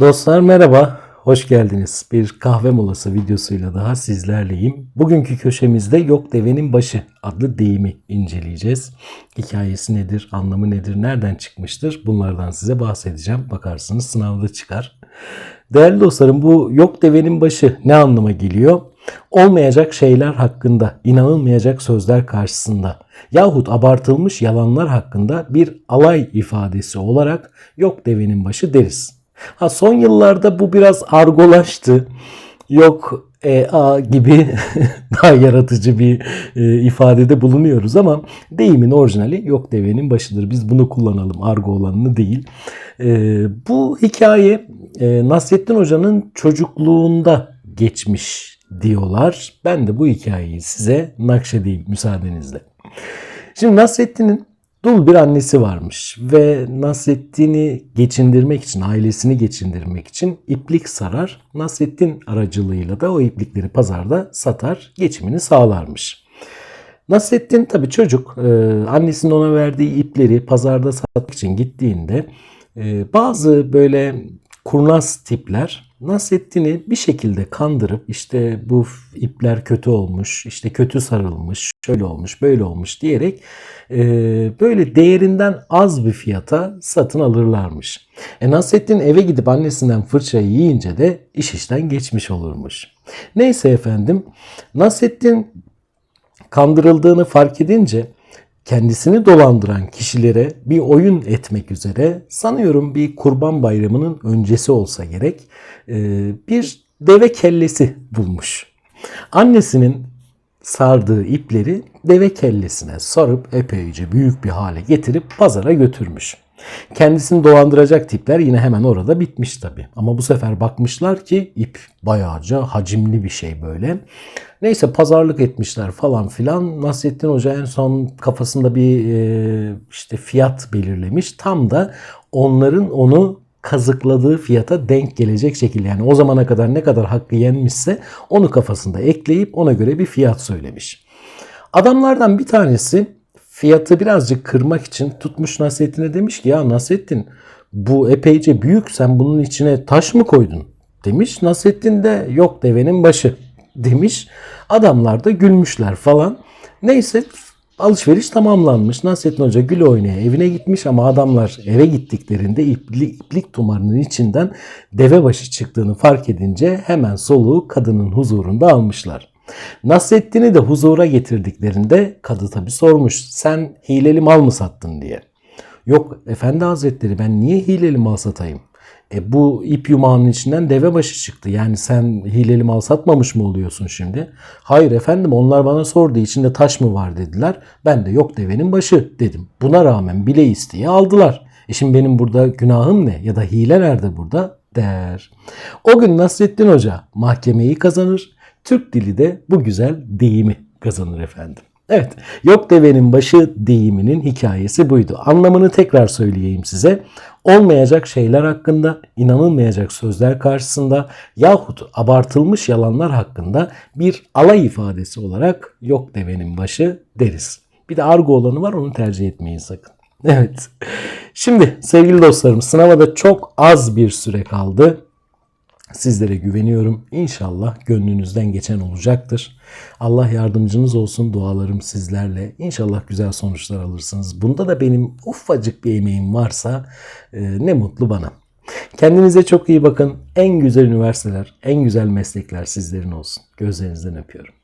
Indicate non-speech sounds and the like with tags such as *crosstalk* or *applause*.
Dostlar merhaba, hoş geldiniz. Bir kahve molası videosuyla daha sizlerleyim. Bugünkü köşemizde Yok Devenin Başı adlı deyimi inceleyeceğiz. Hikayesi nedir, anlamı nedir, nereden çıkmıştır bunlardan size bahsedeceğim. Bakarsınız sınavda çıkar. Değerli dostlarım bu Yok Devenin Başı ne anlama geliyor? Olmayacak şeyler hakkında, inanılmayacak sözler karşısında yahut abartılmış yalanlar hakkında bir alay ifadesi olarak yok devenin başı deriz. Ha son yıllarda bu biraz argolaştı. Yok e, a gibi *laughs* daha yaratıcı bir e, ifadede bulunuyoruz ama deyimin orijinali yok devenin başıdır. Biz bunu kullanalım argo olanını değil. E, bu hikaye e, Nasrettin Hoca'nın çocukluğunda geçmiş diyorlar. Ben de bu hikayeyi size nakşedeyim müsaadenizle. Şimdi Nasrettin'in dul bir annesi varmış ve Nasrettin'i geçindirmek için, ailesini geçindirmek için iplik sarar. Nasrettin aracılığıyla da o iplikleri pazarda satar, geçimini sağlarmış. Nasrettin tabii çocuk e, annesinin ona verdiği ipleri pazarda satmak için gittiğinde e, bazı böyle kurnaz tipler Nasrettin'i bir şekilde kandırıp işte bu ipler kötü olmuş, işte kötü sarılmış, şöyle olmuş, böyle olmuş diyerek e, böyle değerinden az bir fiyata satın alırlarmış. E Nasrettin eve gidip annesinden fırçayı yiyince de iş işten geçmiş olurmuş. Neyse efendim Nasrettin kandırıldığını fark edince kendisini dolandıran kişilere bir oyun etmek üzere sanıyorum bir kurban bayramının öncesi olsa gerek e, bir deve kellesi bulmuş. Annesinin sardığı ipleri deve kellesine sarıp epeyce büyük bir hale getirip pazara götürmüş. Kendisini dolandıracak tipler yine hemen orada bitmiş tabi. Ama bu sefer bakmışlar ki ip bayağıca hacimli bir şey böyle. Neyse pazarlık etmişler falan filan. Nasrettin Hoca en son kafasında bir e, işte fiyat belirlemiş. Tam da onların onu kazıkladığı fiyata denk gelecek şekilde. Yani o zamana kadar ne kadar hakkı yenmişse onu kafasında ekleyip ona göre bir fiyat söylemiş. Adamlardan bir tanesi fiyatı birazcık kırmak için tutmuş Nasrettin'e demiş ki ya Nasrettin bu epeyce büyük sen bunun içine taş mı koydun demiş. Nasrettin de yok devenin başı *laughs* demiş. Adamlar da gülmüşler falan. Neyse alışveriş tamamlanmış. Nasrettin Hoca gül oynaya evine gitmiş ama adamlar eve gittiklerinde iplik, iplik tumarının içinden deve başı çıktığını fark edince hemen soluğu kadının huzurunda almışlar. Nasrettin'i de huzura getirdiklerinde kadı tabi sormuş. Sen hileli mal mı sattın diye. Yok efendi hazretleri ben niye hileli mal satayım? E bu ip yumağının içinden deve başı çıktı. Yani sen hileli mal satmamış mı oluyorsun şimdi? Hayır efendim onlar bana sordu içinde taş mı var dediler. Ben de yok devenin başı dedim. Buna rağmen bile isteye aldılar. E şimdi benim burada günahım ne? Ya da hile nerede burada? Der. O gün Nasrettin Hoca mahkemeyi kazanır. Türk dili de bu güzel deyimi kazanır efendim. Evet, yok devenin başı deyiminin hikayesi buydu. Anlamını tekrar söyleyeyim size. Olmayacak şeyler hakkında, inanılmayacak sözler karşısında yahut abartılmış yalanlar hakkında bir alay ifadesi olarak yok devenin başı deriz. Bir de argo olanı var onu tercih etmeyin sakın. *laughs* Evet. Şimdi sevgili dostlarım sınava da çok az bir süre kaldı. Sizlere güveniyorum. İnşallah gönlünüzden geçen olacaktır. Allah yardımcınız olsun. Dualarım sizlerle. İnşallah güzel sonuçlar alırsınız. Bunda da benim ufacık bir emeğim varsa e, ne mutlu bana. Kendinize çok iyi bakın. En güzel üniversiteler, en güzel meslekler sizlerin olsun. Gözlerinizden öpüyorum.